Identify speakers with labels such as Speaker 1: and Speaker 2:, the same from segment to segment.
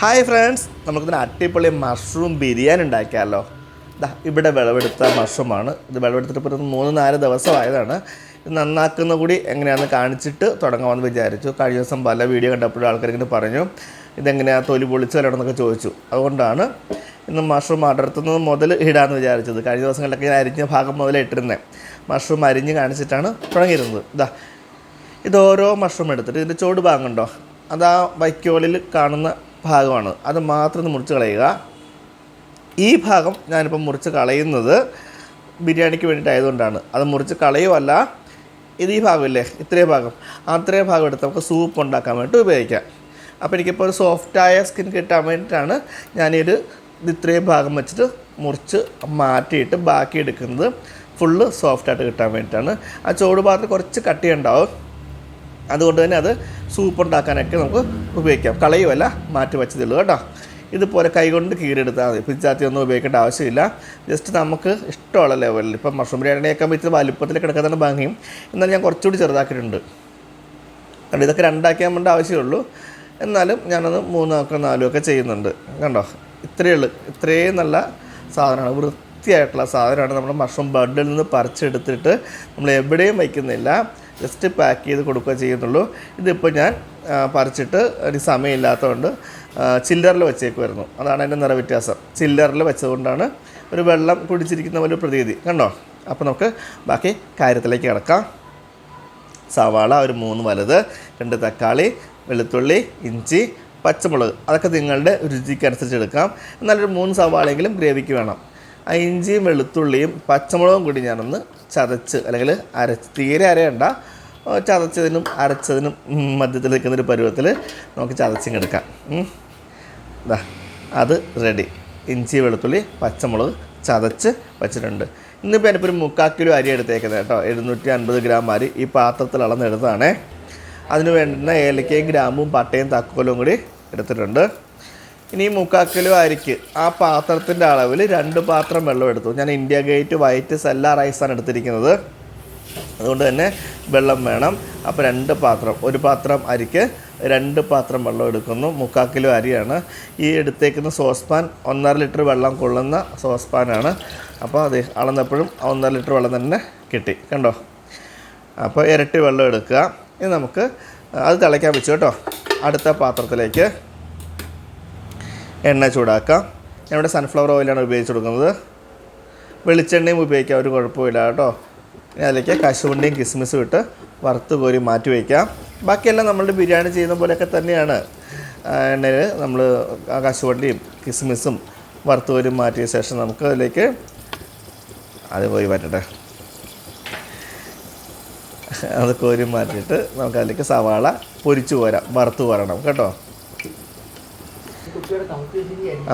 Speaker 1: Hi friends നമുക്കിതിന് അട്ടിപ്പൊളി mushroom biryani ഉണ്ടാക്കിയാലോ. ദാ ഇവിടെ വിളവെടുത്ത മഷ്റൂമാണ് ഇത് വിളവെടുത്തിട്ട് ഇപ്പോൾ മൂന്ന് നാല് ദിവസമായതാണ്. ഇത് നന്നാക്കുന്ന കൂടി എങ്ങനെയാണെന്ന് കാണിച്ചിട്ട് തുടങ്ങാമെന്ന് വിചാരിച്ചു. കഴിഞ്ഞ ദിവസം പല വീഡിയോ കണ്ടപ്പോഴും ആൾക്കാർ ഇങ്ങനെ പറഞ്ഞു. ഇതെങ്ങനെയാണ് തൊലി പൊളിച്ച് വരണമെന്നൊക്കെ ചോദിച്ചു. അതുകൊണ്ടാണ് ഇന്ന് മഷ്റൂം അടർത്തുന്നത് മുതൽ ഇടാമെന്ന് വിചാരിച്ചത്. കഴിഞ്ഞ ദിവസങ്ങളിലൊക്കെ ഞാൻ അരിഞ്ഞ ഭാഗം മുതൽ ഇട്ടിരുന്നത് മഷ്റൂം അരിഞ്ഞ് കാണിച്ചിട്ടാണ് തുടങ്ങിയിരുന്നത്. ഇതാ ഇത് ഓരോ മഷ്റൂം എടുത്തിട്ട് ഇതിന്റെ ചോട് ഭാഗം ഉണ്ടോ? അത് ആ വൈക്കോലിൽ കാണുന്ന ഭാഗമാണ്. അത് മാത്രം മുറിച്ച് കളയുക. ഈ ഭാഗം ഞാനിപ്പോൾ മുറിച്ച് കളയുന്നത് ബിരിയാണിക്ക് വേണ്ടിയിട്ടായതുകൊണ്ടാണ്. അത് മുറിച്ച് കളയുമല്ല ഇത് ഈ ഭാഗമില്ലേ? ഇത്രയും ഭാഗം. അത്രയും ഭാഗം എടുത്ത് നമുക്ക് സൂപ്പ് ഉണ്ടാക്കാൻ വേണ്ടി ഉപയോഗിക്കാം. അപ്പോൾ എനിക്കിപ്പോൾ ഒരു സോഫ്റ്റായ സ്കിൻ കിട്ടാൻ വേണ്ടിയിട്ടാണ് ഞാനൊരു ഇത് ഇത്രയും ഭാഗം വെച്ചിട്ട് മുറിച്ച് മാറ്റിയിട്ട് ബാക്കി എടുക്കുന്നത് ഫുള്ള് സോഫ്റ്റായിട്ട് കിട്ടാൻ വേണ്ടിയിട്ടാണ്. ആ ചോട് ഭാഗത്ത് കുറച്ച് കട്ടിയുണ്ടാവും. അതുകൊണ്ട് തന്നെ അത് സൂപ്പ് ഉണ്ടാക്കാനൊക്കെ നമുക്ക് ഉപയോഗിക്കാം. കളയുമല്ല മാറ്റി വെച്ചതുള്ളൂ കേട്ടോ. ഇതുപോലെ കൈകൊണ്ട് കീറിയെടുത്താൽ മതി. പിച്ചാത്തി ഒന്നും ഉപയോഗിക്കേണ്ട ആവശ്യമില്ല. ജസ്റ്റ് നമുക്ക് ഇഷ്ടമുള്ള ലെവലിൽ ഇപ്പം മഷ്റൂം ബിരിയാണിയൊക്കെ വെച്ച് വലുപ്പത്തിൽ കിടക്കുന്നതാണ് ഭംഗിയും. എന്നാൽ ഞാൻ കുറച്ചുകൂടി ചെറുതാക്കിയിട്ടുണ്ട്. കാരണം ഇതൊക്കെ രണ്ടാക്കിയാൽ വേണ്ട ആവശ്യമുള്ളൂ. എന്നാലും ഞാനത് മൂന്നാക്കോ നാലോ ഒക്കെ ചെയ്യുന്നുണ്ട്. കണ്ടോ ഇത്രയേ ഉള്ളൂ. ഇത്രയും നല്ല സാധനമാണ്. വൃത്തിയായിട്ടുള്ള സാധനമാണ്. നമ്മുടെ മഷ്റൂം ബഡിൽ നിന്ന് പറിച്ചെടുത്തിട്ട് നമ്മൾ എവിടെയും വയ്ക്കുന്നില്ല. ജസ്റ്റ് പാക്ക് ചെയ്ത് കൊടുക്കുക ചെയ്യുന്നുള്ളൂ. ഇതിപ്പോൾ ഞാൻ പറിച്ചിട്ട് എനിക്ക് സമയമില്ലാത്തതുകൊണ്ട് ചില്ലറിൽ വെച്ചേക്കുമായിരുന്നു അതാണ് അതിന്റെ നിറവ്യത്യാസം ചില്ലറിൽ വെച്ചതുകൊണ്ടാണ് ഒരു വെള്ളം കുടിച്ചിരിക്കുന്ന ഒരു പ്രതീതി. കണ്ടോ? അപ്പോൾ നമുക്ക് ബാക്കി കാര്യത്തിലേക്ക് കിടക്കാം. സവാള ഒരു മൂന്ന് വലുത് രണ്ട് തക്കാളി വെളുത്തുള്ളി ഇഞ്ചി പച്ചമുളക്. അതൊക്കെ നിങ്ങളുടെ രുചിക്കനുസരിച്ച് എടുക്കാം. എന്നാലൊരു മൂന്ന് സവാളയെങ്കിലും ഗ്രേവിക്ക് വേണം. ഇഞ്ചിയും വെളുത്തുള്ളിയും പച്ചമുളകും കൂടി ഞാനൊന്ന് ചതച്ച് അല്ലെങ്കിൽ അരച്ച് തീരെ അരയണ്ട. ചതച്ചതിനും അരച്ചതിനും മധ്യത്തിൽ നിൽക്കുന്നൊരു പരുവത്തിൽ നമുക്ക് ചതച്ചിങ്ങെടുക്കാം ദാ അത് റെഡി ഇഞ്ചി വെളുത്തുള്ളി പച്ചമുളക് ചതച്ച് വെച്ചിട്ടുണ്ട്. ഇന്നിപ്പോൾ എനിക്കൊരു മുക്കാൽ കിലോ അരി എടുത്തേക്കുന്നത് കേട്ടോ. എഴുന്നൂറ്റി അൻപത് ഗ്രാം അരി ഈ പാത്രത്തിൽ അളന്നെടുത്തതാണേ അതിന് വേണ്ടുന്ന ഏലക്കയും ഗ്രാമ്പും പട്ടയും തക്കോലും കൂടി എടുത്തിട്ടുണ്ട്. ഇനി ഈ മുക്കാൽ കിലോ അരിക്ക് ആ പാത്രത്തിന്റെ അളവിൽ രണ്ട് പാത്രം വെള്ളം എടുത്തു. ഞാൻ ഇന്ത്യ ഗേറ്റ് വൈറ്റ് സെല്ല റൈസാണ് എടുത്തിരിക്കുന്നത്. അതുകൊണ്ട് തന്നെ വെള്ളം വേണം. അപ്പോൾ രണ്ട് പാത്രം ഒരു പാത്രം അരിക്ക് രണ്ട് പാത്രം വെള്ളം എടുക്കുന്നു. മുക്കാൽ കിലോ അരിയാണ്. ഈ എടുത്തേക്കുന്ന സോസ്പാൻ ഒന്നര ലിറ്റർ വെള്ളം കൊള്ളുന്ന സോസ്പാനാണ്. അപ്പോൾ അത് അളന്നപ്പോഴും ഒന്നര ലിറ്റർ വെള്ളം തന്നെ കിട്ടി. കണ്ടോ? അപ്പോൾ ഇരട്ടി വെള്ളം എടുക്കുക. ഇനി നമുക്ക് അത് തിളയ്ക്കാൻ വെച്ചു കേട്ടോ. അടുത്ത പാത്രത്തിലേക്ക് എണ്ണ ചൂടാക്കാം. ഞാനിവിടെ സൺഫ്ലവർ ഓയിലാണ് ഉപയോഗിച്ച് കൊടുക്കുന്നത്. വെളിച്ചെണ്ണയും ഉപയോഗിക്കാം ഒരു കുഴപ്പമില്ല കേട്ടോ. ഇനി അതിലേക്ക് കശുവണ്ടിയും കിസ്മിസും ഇട്ട് വറുത്ത് കോരി മാറ്റി വയ്ക്കാം. ബാക്കിയെല്ലാം നമ്മളുടെ ബിരിയാണി ചെയ്യുന്ന പോലെയൊക്കെ തന്നെയാണ്. എണ്ണയിൽ നമ്മൾ കശുവണ്ടിയും കിസ്മിസും വറുത്ത് കോരി മാറ്റിയ ശേഷം നമുക്ക് അതിലേക്ക് അത് പോയി പറ്റട്ടെ അത് കോരി മാറ്റിയിട്ട് നമുക്ക് അതിലേക്ക് സവാള പൊരിച്ചു പോരാം വറുത്ത് പോരണം കേട്ടോ.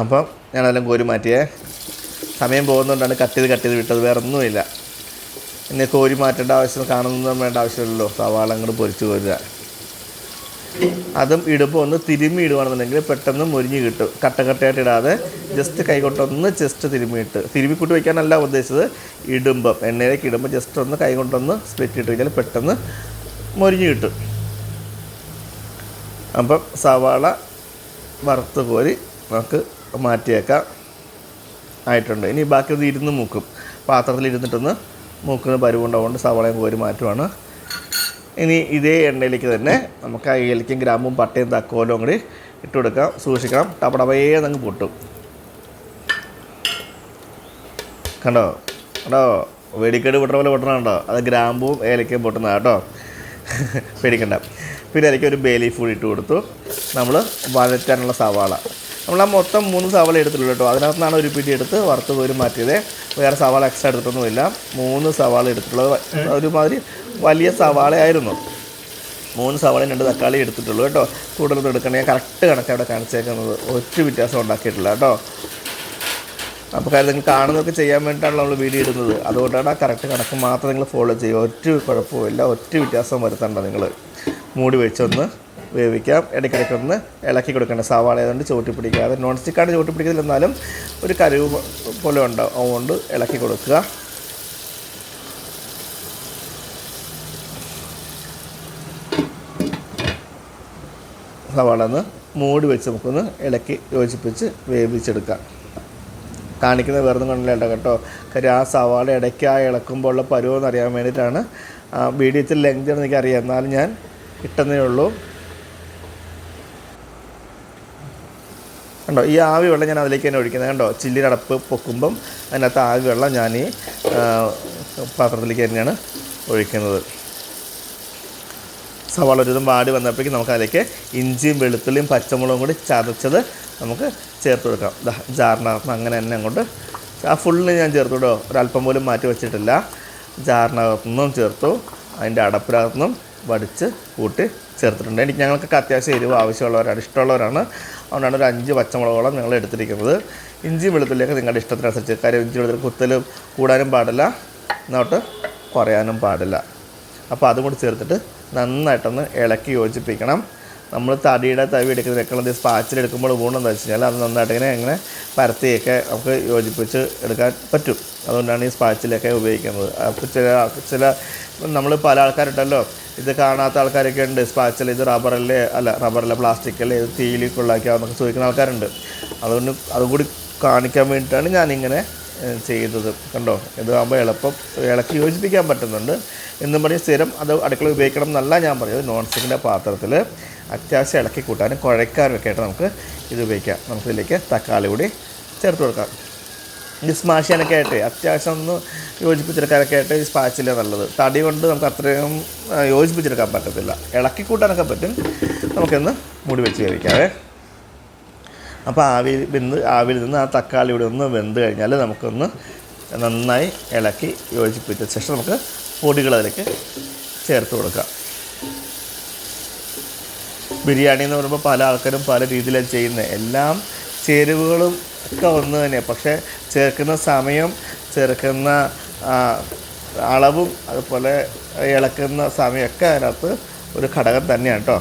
Speaker 1: അപ്പം ഞാനെല്ലാം കോരി മാറ്റിയേ. സമയം പോകുന്നതുകൊണ്ടാണ് കട്ട് ചെയ്ത് കട്ട് ചെയ്ത് വിട്ടത്. വേറെ ഒന്നുമില്ല ഇനി കോരി മാറ്റേണ്ട ആവശ്യം കാണുന്നതും വേണ്ട ആവശ്യമില്ലല്ലോ. സവാള അങ്ങോട്ട് പൊരിച്ച് കോരുക. അതും ഇടുമ്പോൾ ഒന്ന് തിരുമ്മി ഇടുകയാണെന്നുണ്ടെങ്കിൽ പെട്ടെന്ന് മുരിഞ്ഞ് കിട്ടും. കട്ട കട്ടയായിട്ട് ഇടാതെ ജസ്റ്റ് കൈകൊണ്ടൊന്ന് ജസ്റ്റ് തിരുമ്മിയിട്ട് തിരുമ്മി കൂട്ടി വയ്ക്കാനല്ല ഉദ്ദേശിച്ചത്. ഇടുമ്പം എണ്ണയിലേക്ക് ഇടുമ്പോൾ ജസ്റ്റ് ഒന്ന് കൈകൊണ്ടൊന്ന് സ്പ്ലിറ്റ് ഇട്ട് കഴിഞ്ഞാൽ പെട്ടെന്ന് മുരിഞ്ഞ് കിട്ടും. അപ്പം സവാള വറുത്ത് കോരി നമുക്ക് മാറ്റിയേക്കാം. ആയിട്ടുണ്ട്. ഇനി ബാക്കി ഇത് ഇരുന്ന് മൂക്കും. പാത്രത്തിൽ ഇരുന്നിട്ടൊന്ന് മൂക്കുന്ന പരുവുണ്ടാവുകൊണ്ട് സവാളയും കോരി മാറ്റുവാണ്. ഇനി ഇതേ എണ്ണയിലേക്ക് തന്നെ നമുക്ക് ആ ഏലക്കും ഗ്രാമ്പും പട്ടയും തക്കോലും കൂടി ഇട്ട് കൊടുക്കാം. സൂക്ഷിക്കണം. ടപടവേ അങ്ങ് പൊട്ടും. കണ്ടോ? കണ്ടോ? വെടിക്കേട് പൊട്ടണ പോലെ പൊട്ടണുണ്ടോ അത് ഗ്രാമ്പും ഏലക്കയും പൊട്ടുന്ന കേട്ടോ. പേടിക്കണ്ട. പിന്നെ അതിലേക്ക് ഒരു ബേ ലീഫ് കൂടി ഇട്ട് കൊടുത്തു. നമ്മൾ വഴറ്റാനുള്ള സവാള. നമ്മൾ ആ മൊത്തം മൂന്ന് സവാള എടുത്തിട്ടുള്ളൂ കേട്ടോ. അതിനകത്ത് നിന്നാണ് ഒരു പിടി എടുത്ത് വറുത്ത് പോരും മാറ്റിയത്. വേറെ സവാള എക്സ്ട്രാ എടുത്തിട്ടൊന്നുമില്ല മൂന്ന് സവാള എടുത്തിട്ടുള്ളത്. ഒരുമാതിരി വലിയ സവാളയായിരുന്നു. മൂന്ന് സവാളയും രണ്ട് തക്കാളി എടുത്തിട്ടുള്ളൂ കേട്ടോ. കൂടുതലൊന്നും എടുക്കണേ കറക്റ്റ് കണക്ക് അവിടെ കാണിച്ചേക്കുന്നത്. ഒറ്റ വ്യത്യാസം ഉണ്ടാക്കിയിട്ടില്ല കേട്ടോ. അപ്പോൾ കാര്യം നിങ്ങൾ കാണുന്നതൊക്കെ ചെയ്യാൻ വേണ്ടിയിട്ടാണ് നമ്മൾ വീഡിയോ ഇടുന്നത്. അതുകൊണ്ടാണ് ആ കറക്റ്റ് കണക്ക് മാത്രം നിങ്ങൾ ഫോളോ ചെയ്യുക. ഒറ്റ കുഴപ്പമില്ല ഒറ്റ വ്യത്യാസം വരുത്തണ്ട നിങ്ങൾ. മൂടി വെച്ചൊന്ന് വേവിക്കാം ഇടയ്ക്കിടയ്ക്കൊന്ന് ഇളക്കി കൊടുക്കേണ്ട സവാള ആയതുകൊണ്ട് ചുവട്ടി പിടിക്കാതെ നോൺ സ്റ്റിക്കാണ് ചുവട്ടി പിടിക്കുന്നില്ലെന്നാലും ഒരു കരുവ് പോലെ ഉണ്ടാവും അതുകൊണ്ട് ഇളക്കി കൊടുക്കുക. സവാള ഒന്ന് മൂടി വെച്ച് നമുക്കൊന്ന് ഇളക്കി യോജിപ്പിച്ച് വേവിച്ചെടുക്കാം. കാണിക്കുന്ന വേറൊന്നും കണ്ടില്ല കേട്ടോ കാര്യം ആ സവാള ഇടയ്ക്ക് ആ ഇളക്കുമ്പോൾ ഉള്ള പരുവെന്ന് അറിയാൻ വേണ്ടിയിട്ടാണ്. വീഡിയോത്തിൽ ലെങ്ത് എനിക്കറിയാം. എന്നാലും ഞാൻ കിട്ടുന്നേ ഉള്ളൂ. കണ്ടോ ഈ ആവി വെള്ളം ഞാൻ അതിലേക്ക് തന്നെ ഒഴിക്കുന്നത് കണ്ടോ? ചില്ലിനടപ്പ് പൊക്കുമ്പം അതിനകത്ത് ആവി വെള്ളം ഞാൻ ഈ പാത്രത്തിലേക്ക് തന്നെയാണ് ഒഴിക്കുന്നത്. സവാള ഒരുതും വാടി വന്നപ്പോഴേക്കും നമുക്ക് അതിലേക്ക് ഇഞ്ചിയും വെളുത്തുള്ളിയും പച്ചമുളകും കൂടി ചതച്ചത് നമുക്ക് ചേർത്ത് കൊടുക്കാം. ജാറിനകത്ത് അങ്ങനെ തന്നെ അങ്ങോട്ട് ആ ഫുള്ളിന് ഞാൻ ചേർത്തു കേട്ടോ. ഒരല്പം പോലും മാറ്റി വെച്ചിട്ടില്ല. ജാറിനകത്തു നിന്നും ചേർത്തു. അതിന്റെ അടപ്പിനകത്തു നിന്നും വടിച്ച് കൂട്ടി ചേർത്തിട്ടുണ്ട്. എനിക്ക് ഞങ്ങൾക്കൊക്കെ അത്യാവശ്യം എരിവ് ആവശ്യമുള്ളവരാണ് ഇഷ്ടമുള്ളവരാണ്. അതുകൊണ്ടാണ് ഒരു അഞ്ച് പച്ചമുളകോളം ഞങ്ങൾ എടുത്തിരിക്കുന്നത്. ഇഞ്ചി വെളുത്തുള്ളിയൊക്കെ നിങ്ങളുടെ ഇഷ്ടത്തിനനുസരിച്ച്. കാര്യം ഇഞ്ചി വെളുത്തുള്ളി കുത്തലും കൂടാനും പാടില്ല. എന്നോട്ട് കുറയാനും പാടില്ല. അപ്പോൾ അതും കൂടി ചേർത്തിട്ട് നന്നായിട്ടൊന്ന് ഇളക്കി യോജിപ്പിക്കണം. നമ്മൾ തടിയുടെ തവി എടുക്കുന്നതിനേക്കാളും സ്പാച്ചിൽ എടുക്കുമ്പോൾ ഗുണമെന്ന് വെച്ച് കഴിഞ്ഞാൽ അത് നന്നായിട്ട് ഇങ്ങനെ ഇങ്ങനെ പരത്തിയൊക്കെ നമുക്ക് യോജിപ്പിച്ച് എടുക്കാൻ പറ്റും. അതുകൊണ്ടാണ് ഈ സ്പാച്ചിലൊക്കെ ഉപയോഗിക്കുന്നത്. അപ്പോൾ ചില ചില നമ്മൾ പല ആൾക്കാരുണ്ടല്ലോ ഇത് കാണാത്ത ആൾക്കാരൊക്കെ ഉണ്ട് സ്പാച്ചൽ ഇത് റബ്ബറല്ലേ അല്ല റബ്ബറല്ല പ്ലാസ്റ്റിക് അല്ലേ ഇത് തീയിൽ കൊള്ളാക്കിയാന്നൊക്കെ ചോദിക്കുന്ന ആൾക്കാരുണ്ട്. അതുകൊണ്ട് അതും കൂടി കാണിക്കാൻ വേണ്ടിയിട്ടാണ് ഞാനിങ്ങനെ ചെയ്തത്. കണ്ടോ? ഇതാകുമ്പോൾ എളുപ്പം ഇളക്കി യോജിപ്പിക്കാൻ പറ്റുന്നുണ്ട്. എന്നും പറഞ്ഞ് സ്ഥിരം അത് അടുക്കള ഉപയോഗിക്കണം എന്നല്ല ഞാൻ പറഞ്ഞത്. നോൺ സ്റ്റിക്കിന്റെ പാത്രത്തിൽ അത്യാവശ്യം ഇളക്കി കൂട്ടാനും കുഴയ്ക്കാനും ഒക്കെ ആയിട്ട് നമുക്ക് ഇത് ഉപയോഗിക്കാം. നമുക്കിതിലേക്ക് തക്കാളി കൂടി ചേർത്ത് കൊടുക്കാം. ഇത് സ്മാഷ് ചെയ്യാനൊക്കെ ആയിട്ട് അത്യാവശ്യം ഒന്ന് യോജിപ്പിച്ചെടുക്കാനൊക്കെ ആയിട്ട് ഈ സ്പാച്ചില നല്ലത്. തടി കൊണ്ട് നമുക്ക് അത്രയും യോജിപ്പിച്ചെടുക്കാൻ പറ്റത്തില്ല. ഇളക്കി കൂട്ടാനൊക്കെ പറ്റും. നമുക്കിന്ന് മുടി വെച്ച് കഴിക്കാവേ അപ്പോൾ ആവിയിൽ വെന്ത് ആവിയിൽ നിന്ന് ആ തക്കാളി ഇവിടെ ഒന്ന് വെന്ത് കഴിഞ്ഞാൽ നമുക്കൊന്ന് നന്നായി ഇളക്കി യോജിപ്പിച്ച ശേഷം നമുക്ക് പൊടികൾ അതിലേക്ക് ചേർത്ത് കൊടുക്കാം. ബിരിയാണി എന്ന് പറയുമ്പോൾ പല ആൾക്കാരും പല രീതിയിലാണ് ചെയ്യുന്നത്. എല്ലാം ചേരുവകളും ഒക്കെ ഒന്ന് തന്നെ. പക്ഷേ ചേർക്കുന്ന സമയം ചേർക്കുന്ന അളവും അതുപോലെ ഇളക്കുന്ന സമയമൊക്കെ അതിനകത്ത് ഒരു ഘടകം തന്നെയാണ് കേട്ടോ.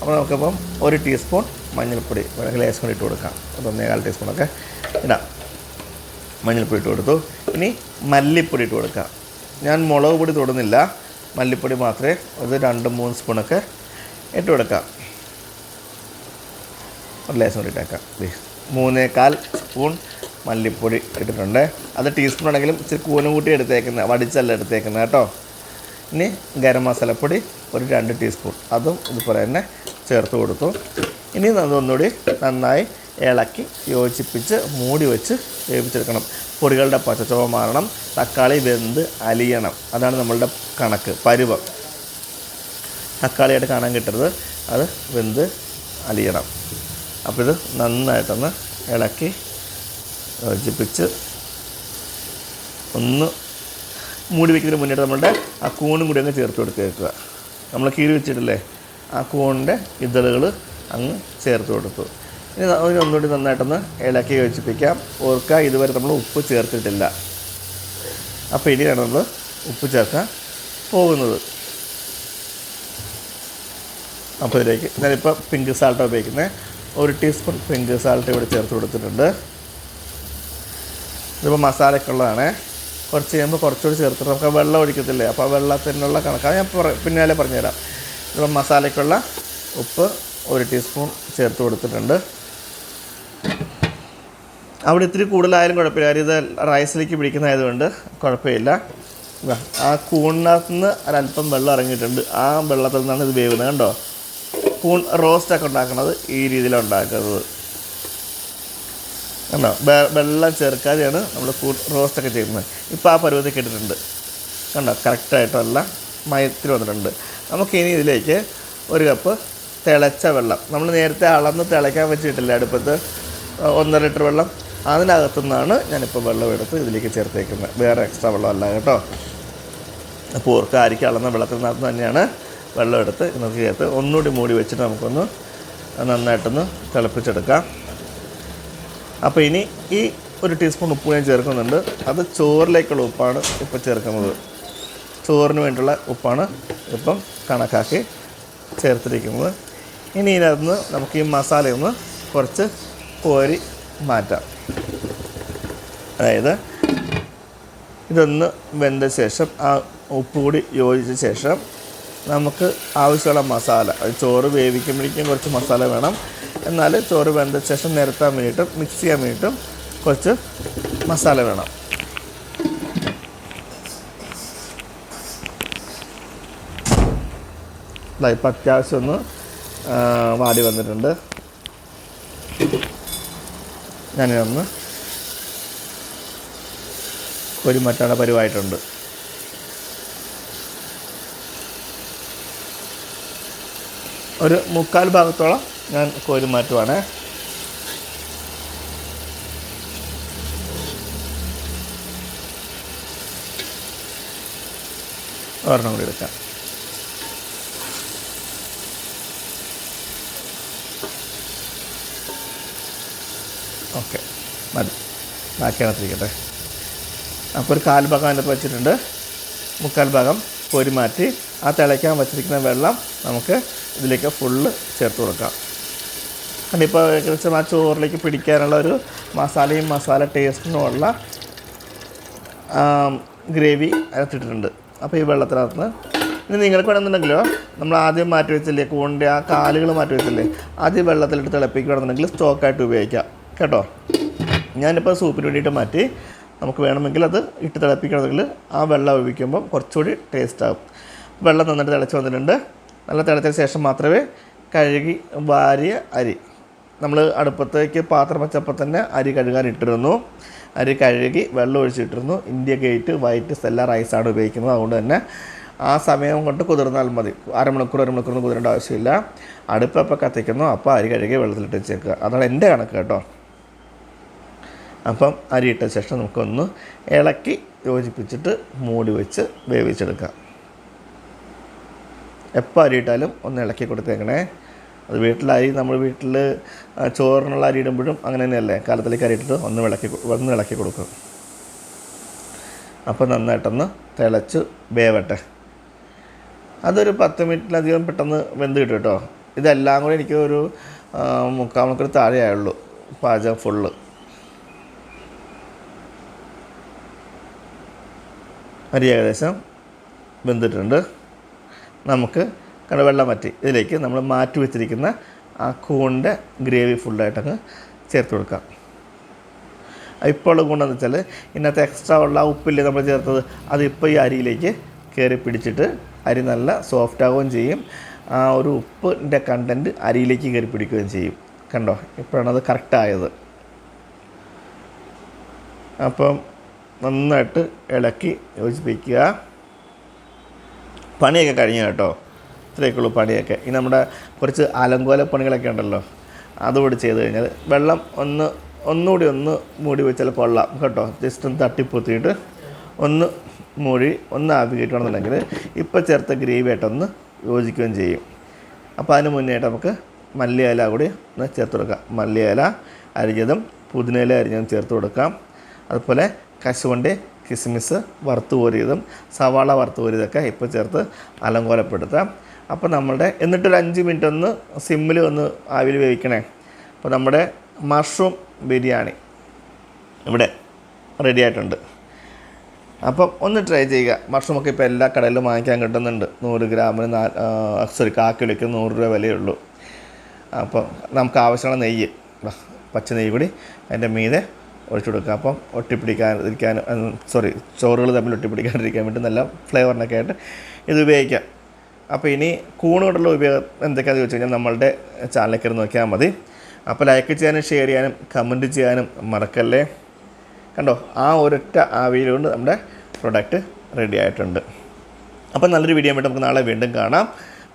Speaker 1: അപ്പോൾ നമുക്കിപ്പം ഒരു ടീസ്പൂൺ മഞ്ഞൾപ്പൊടി വേണമെങ്കിൽ ലേശം കൂടി ഇട്ട് കൊടുക്കാം. ഒരു ഒന്നേകാൽ ടീസ്പൂണൊക്കെ ഇടാം. മഞ്ഞൾപ്പൊടി ഇട്ട് കൊടുത്തു. ഇനി മല്ലിപ്പൊടി ഇട്ട് കൊടുക്കാം. ഞാൻ മുളക് പൊടി തൊടുന്നില്ല. മല്ലിപ്പൊടി മാത്രമേ ഒരു രണ്ട് മൂന്ന് സ്പൂണൊക്കെ ഇട്ട് കൊടുക്കാം. ഒരു ലേശം കൂടി ഇട്ടേക്കാം ദേ, മൂന്നേകാൽ സ്പൂൺ മല്ലിപ്പൊടി ഇട്ടിട്ടുണ്ട്. അത് ടീസ്പൂൺ ആണെങ്കിലും ഇച്ചിരി കൂന കൂട്ടി എടുത്തേക്കുന്നത് വടിച്ചല്ല എടുത്തേക്കുന്നത് കേട്ടോ. ഇനി ഗരം മസാലപ്പൊടി ഒരു രണ്ട് ടീസ്പൂൺ അതും ഇതുപോലെ തന്നെ ചേർത്ത് കൊടുത്തു. ഇനി അതൊന്നുകൂടി നന്നായി ഇളക്കി യോജിപ്പിച്ച് മൂടി വെച്ച് വേവിച്ചെടുക്കണം. പൊടികളുടെ പച്ചച്ചുവ മാറണം. തക്കാളി വെന്ത് അലിയണം. അതാണ് നമ്മളുടെ കണക്ക് പരുവം. തക്കാളിയായിട്ട് കാണാൻ കിട്ടരുത്. അത് വെന്ത് അലിയണം. അപ്പോൾ ഇത് നന്നായിട്ടൊന്ന് ഇളക്കി യോജിപ്പിച്ച് ഒന്ന് മൂടി വയ്ക്കുന്നതിന് മുന്നേ നമ്മളുടെ ആ കൂണും കൂടി അങ്ങ് ചേർത്ത് കൊടുത്ത് വെക്കുക നമ്മൾ കീറി വെച്ചിട്ടില്ലേ? ആ കൂണിന്റെ ഇതളുകൾ അങ്ങ് ചേർത്ത് കൊടുത്തു. ഇനി അതിന് ഒന്നുകൂടി നന്നായിട്ടൊന്ന് ഇളക്കി യോജിപ്പിക്കാം. ഓർക്കുക ഇതുവരെ നമ്മൾ ഉപ്പ് ചേർത്തിട്ടില്ല. അപ്പോൾ ഇനിയാണ് നമ്മൾ ഉപ്പ് ചേർക്കാൻ പോകുന്നത്. അപ്പോൾ ഇതിലേക്ക് ഞാനിപ്പോൾ പിങ്ക് സാൾട്ടാണ് ഉപയോഗിക്കുന്നത് ഒരു ടീസ്പൂൺ പിങ്ക് സാൾട്ട് ഇവിടെ ചേർത്ത് കൊടുത്തിട്ടുണ്ട്. ഇതിപ്പോൾ മസാലയ്ക്കുള്ളതാണ് കുറച്ച് കഴിയുമ്പോൾ കുറച്ചുകൂടി ചേർത്തിട്ട് നമുക്ക് വെള്ളം ഒഴിക്കത്തില്ലേ? അപ്പോൾ വെള്ളത്തിനുള്ള കണക്കാണ് ഞാൻ പിന്നാലെ പറഞ്ഞുതരാം. ഇതിപ്പോൾ മസാലയ്ക്കുള്ള ഉപ്പ് ഒരു ടീസ്പൂൺ ചേർത്ത് കൊടുത്തിട്ടുണ്ട്. അവിടെ ഇത്തിരി കൂടുതലായാലും കുഴപ്പമില്ല. കാര്യം ഇത് റൈസിലേക്ക് പിടിക്കുന്നതായതുകൊണ്ട് കുഴപ്പമില്ല. ആ കൂണിനകത്ത് നിന്ന് ഒരല്പം വെള്ളം ഇറങ്ങിയിട്ടുണ്ട്. ആ വെള്ളത്തിൽ നിന്നാണ് ഇത് വേവുന്നത്. കണ്ടോ? കൂൺ റോസ്റ്റൊക്കെ ഉണ്ടാക്കുന്നത് ഈ രീതിയിലാണ് ഉണ്ടാക്കുന്നത്. കണ്ടോ? വെള്ളം ചേർക്കാതെയാണ് നമ്മൾ കൂൺ റോസ്റ്റൊക്കെ ചെയ്യുന്നത്. ഇപ്പോൾ ആ പരുവത്തിൽ കിട്ടിയിട്ടുണ്ട് കണ്ടോ? കറക്റ്റായിട്ടല്ല മയത്തിൽ വന്നിട്ടുണ്ട്. നമുക്കിനി ഇതിലേക്ക് ഒരു കപ്പ് തിളച്ച വെള്ളം. നമ്മൾ നേരത്തെ അളന്ന് തിളയ്ക്കാൻ വെച്ചിട്ടില്ല. അടുപ്പത്ത് ഒന്നര ലിറ്റർ വെള്ളം. അതിനകത്തു നിന്നാണ് ഞാനിപ്പോൾ വെള്ളം എടുത്ത് ഇതിലേക്ക് ചേർത്തേക്കുന്നത്. വേറെ എക്സ്ട്രാ വെള്ളമല്ല കേട്ടോ. അപ്പോൾ ഓർക്ക് അരിക്ക് അളന്ന വെള്ളത്തിനകത്ത് തന്നെയാണ് വെള്ളം എടുത്ത് നമുക്ക് ചേർത്ത് ഒന്നുകൂടി മൂടി വെച്ചിട്ട് നമുക്കൊന്ന് നന്നായിട്ടൊന്ന് തിളപ്പിച്ചെടുക്കാം. അപ്പോൾ ഇനി ഈ ഒരു ടീസ്പൂൺ ഉപ്പ് ഞാൻ ചേർക്കുന്നുണ്ട്. അത് ചോറിലേക്കുള്ള ഉപ്പാണ് ഇപ്പോൾ ചേർക്കുന്നത്. ചോറിന് വേണ്ടിയുള്ള ഉപ്പാണ് ഇപ്പം കണക്കാക്കി ചേർത്തിരിക്കുന്നത്. ഇനി ഇതിനകത്ത് നമുക്ക് ഈ മസാലയൊന്ന് കുറച്ച് കോരി മാറ്റാം. അതായത് ഇതൊന്ന് വെന്ത ശേഷം ആ ഉപ്പ് കൂടി യോജിച്ച ശേഷം നമുക്ക് ആവശ്യമുള്ള മസാല. ചോറ് വേവിക്കുമ്പോഴേക്കും കുറച്ച് മസാല വേണം. എന്നാൽ ചോറ് വെന്ത ശേഷം നിരത്താൻ വേണ്ടിയിട്ടും മിക്സ് ചെയ്യാൻ വേണ്ടിയിട്ടും കുറച്ച് മസാല വേണം. ഇപ്പം അത്യാവശ്യം ഒന്ന് വാടി വന്നിട്ടുണ്ട്. ഞാനിതൊന്ന് കുരുമറ്റാണ് പരിവായിട്ടുണ്ട്. ഒരു മുക്കാൽ ഭാഗത്തോളം ഞാൻ കോരി മാറ്റുവാണ്. ഒരെണ്ണം കൂടി എടുക്കാം. ഓക്കെ മതി. ബാക്കി അകത്തിരിക്കട്ടെ അപ്പോൾ ഒരു കാൽ ഭാഗം അതിന്റെ വെച്ചിട്ടുണ്ട്. മുക്കാൽ ഭാഗം കോരി മാറ്റി ആ തിളയ്ക്കാൻ വച്ചിരിക്കുന്ന വെള്ളം നമുക്ക് ഇതിലേക്ക് ഫുള്ള് ചേർത്ത് കൊടുക്കാം. അതിപ്പോൾ ഏകദേശം ആ ചോറിലേക്ക് പിടിക്കാനുള്ള ഒരു മസാലയും മസാല ടേസ്റ്റിനുമുള്ള ഗ്രേവി അതിനകത്തിട്ടിട്ടുണ്ട് അപ്പോൾ ഈ വെള്ളത്തിനകത്ത് ഇനി നിങ്ങൾക്ക് വേണമെന്നുണ്ടെങ്കിലോ നമ്മൾ ആദ്യം മാറ്റി വെച്ചില്ലേ കൂണിന്റെ ആ കാലുകൾ മാറ്റി വെച്ചില്ലേ ആദ്യം വെള്ളത്തിലിട്ട് തിളപ്പിക്കുകയാണെന്നുണ്ടെങ്കിൽ സ്റ്റോക്കായിട്ട് ഉപയോഗിക്കാം. കേട്ടോ? ഞാനിപ്പോൾ സൂപ്പിന് വേണ്ടിയിട്ട് മാറ്റി നമുക്ക് വേണമെങ്കിൽ അത് ഇട്ട് തിളപ്പിക്കണമെങ്കിൽ ആ വെള്ളം ഒഴിക്കുമ്പം കുറച്ചുകൂടി ടേസ്റ്റ് ആകും വെള്ളം നന്നായിട്ട് തിളച്ച് വന്നിട്ടുണ്ട്. നല്ല തിളച്ചതിന് ശേഷം മാത്രമേ കഴുകി വാരിയ അരി. നമ്മൾ അടുപ്പത്തേക്ക് പാത്രം വെച്ചപ്പോൾ തന്നെ അരി കഴുകാൻ ഇട്ടിരുന്നു. അരി കഴുകി വെള്ളം ഒഴിച്ചിട്ടിരുന്നു. ഇന്ത്യ ഗേറ്റ് വൈറ്റ് സെല്ല റൈസാണ് ഉപയോഗിക്കുന്നത്. അതുകൊണ്ട് തന്നെ ആ സമയം കൊണ്ട് കുതിർന്നാൽ മതി. അരമണിക്കൂർ അരമണിക്കൂർ കുതിരേണ്ട ആവശ്യമില്ല. അടുപ്പപ്പോൾ കത്തിക്കുന്നു അപ്പോൾ അരി കഴുകി വെള്ളത്തിലിട്ട് വെച്ചേക്കുക. അതാണ് എന്റെ കണക്ക് കേട്ടോ. അപ്പം അരിയിട്ട ശേഷം നമുക്കൊന്ന് ഇളക്കി യോജിപ്പിച്ചിട്ട് മൂടി വെച്ച് വേവിച്ചെടുക്കാം. എപ്പോൾ അരിയിട്ടാലും ഒന്ന് ഇളക്കി കൊടുത്തേക്കണേ. അത് വീട്ടിൽ അരി നമ്മൾ വീട്ടിൽ ചോറിനുള്ള അരി ഇടുമ്പോഴും അങ്ങനെ തന്നെയല്ലേ? കാലത്തിലേക്ക് അരിയിട്ടത് ഒന്ന് ഇളക്കി കൊ- ഒന്ന് ഇളക്കി കൊടുക്കും. അപ്പോൾ നന്നായിട്ടൊന്ന് തിളച്ച് വേവട്ടെ. അതൊരു പത്ത് മിനിറ്റിലധികം പെട്ടെന്ന് വെന്ത് കിട്ടും കേട്ടോ. ഇതെല്ലാം കൂടി എനിക്ക് ഒരു മുക്കാൽ മണിക്കൂർ താഴെ ആയുള്ളൂ. പാചകം ഫുള്ള് അരി ഏകദേശം വെന്തിട്ടുണ്ട്. നമുക്ക് കണ്ട വെള്ളം വറ്റി ഇതിലേക്ക് നമ്മൾ മാറ്റി വെച്ചിരിക്കുന്ന ആ കൂണിന്റെ ഗ്രേവി ഫുള്ളായിട്ടങ്ങ് ചേർത്ത് കൊടുക്കാം. ഇപ്പോൾ ഉള്ള ഗുണമെന്ന് വെച്ചാൽ ഇന്നത്തെ എക്സ്ട്രാ ഉള്ള ആ ഉപ്പില്ലേ നമ്മൾ ചേർത്തത് അതിപ്പോൾ ഈ അരിയിലേക്ക് കയറി പിടിച്ചിട്ട് അരി നല്ല സോഫ്റ്റ് ആവുകയും ചെയ്യും. ആ ഒരു ഉപ്പിന്റെ കണ്ടന്റ് അരിയിലേക്ക് കയറി പിടിക്കുകയും ചെയ്യും. കണ്ടോ? ഇപ്പോഴാണത് കറക്റ്റായത് അപ്പം നന്നായിട്ട് ഇളക്കി യോജിപ്പിക്കുക. പണിയൊക്കെ കഴിഞ്ഞു കേട്ടോ. ഇത്രയൊക്കെയുള്ളൂ പണിയൊക്കെ. ഇനി നമ്മുടെ കുറച്ച് അലങ്കോല പണികളൊക്കെ ഉണ്ടല്ലോ. അതുകൂടി ചെയ്ത് കഴിഞ്ഞാൽ വെള്ളം ഒന്ന് ഒന്നുകൂടി ഒന്ന് മൂടി വെച്ചാൽ കൊള്ളാം കേട്ടോ. ജസ്റ്റ് ഒന്ന് തട്ടിപ്പൊത്തിയിട്ട് ഒന്ന് മൂടി ഒന്ന് ആവി ഇപ്പം ചേർത്ത ഗ്രേവി ആയിട്ടൊന്ന് യോജിക്കുകയും ചെയ്യും. അപ്പോൾ അതിന് മുന്നേ ആയിട്ട് നമുക്ക് മല്ലിയില കൂടി ഒന്ന് ചേർത്ത് കൊടുക്കാം. മല്ലിയില അരിഞ്ഞതും പുതിനയില അരിഞ്ഞതും ചേർത്ത് കൊടുക്കാം. അതുപോലെ കശുവണ്ടി കിസ്മിസ് വറുത്ത് കോരിയതും സവാള വറുത്ത് കോരിയതൊക്കെ ഇപ്പോൾ ചേർത്ത് അലങ്കോലപ്പെടുത്താം അപ്പോൾ നമ്മളുടെ എന്നിട്ടൊരു അഞ്ച് മിനിറ്റ് ഒന്ന് സിമ്മിൽ ഒന്ന് ആവിൽ വേവിക്കണേ. അപ്പോൾ നമ്മുടെ മഷ്റൂം ബിരിയാണി ഇവിടെ റെഡി ആയിട്ടുണ്ട്. അപ്പം ഒന്ന് ട്രൈ ചെയ്യുക. മഷ്റൂമൊക്കെ ഇപ്പോൾ എല്ലാ കടയിലും വാങ്ങിക്കാൻ കിട്ടുന്നുണ്ട്. നൂറ് ഗ്രാമിന് നാ സോറി കാ കിലോയ്ക്ക് നൂറ് രൂപ വിലയുള്ളൂ അപ്പം നമുക്ക് ആവശ്യമുള്ള നെയ്യ് പച്ച നെയ്യ് കൂടി അതിന്റെ മീതെ ഒഴിച്ചു കൊടുക്കുക അപ്പം ഒട്ടിപ്പിടിക്കാതിരിക്കാൻ സോറി ചോറുകൾ തമ്മിൽ ഒട്ടിപ്പിടിക്കാതിരിക്കാൻ വേണ്ടി നല്ല ഫ്ലേവറിനൊക്കെ ആയിട്ട് ഇത് ഉപയോഗിക്കാം. അപ്പോൾ ഇനി കൂണ് കൊണ്ടുള്ള ഉപയോഗം എന്തൊക്കെയാണെന്ന് ചോദിച്ചു കഴിഞ്ഞാൽ നമ്മളുടെ ചാനലിലേക്ക് നോക്കിയാൽ മതി. അപ്പോൾ ലൈക്ക് ചെയ്യാനും ഷെയർ ചെയ്യാനും കമന്റ് ചെയ്യാനും മറക്കല്ലേ? കണ്ടോ? ആ ഒരൊറ്റ ആവിയിൽ കൊണ്ട് നമ്മുടെ പ്രൊഡക്റ്റ് റെഡി ആയിട്ടുണ്ട്. അപ്പം നല്ലൊരു വീഡിയോ ആയിട്ട് നമുക്ക് നാളെ വീണ്ടും കാണാം.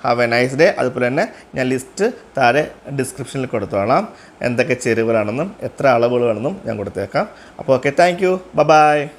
Speaker 1: ഹാവ് എ നൈസ് ഡേ അതുപോലെ തന്നെ ഞാൻ ലിസ്റ്റ് താഴെ ഡിസ്ക്രിപ്ഷനിൽ കൊടുത്തോളാം. എന്തൊക്കെ ചേരുവകളാണെന്നും എത്ര അളവുകളാണെന്നും ഞാൻ കൊടുത്തേക്കാം. അപ്പോൾ ഓക്കെ താങ്ക് യു ബൈ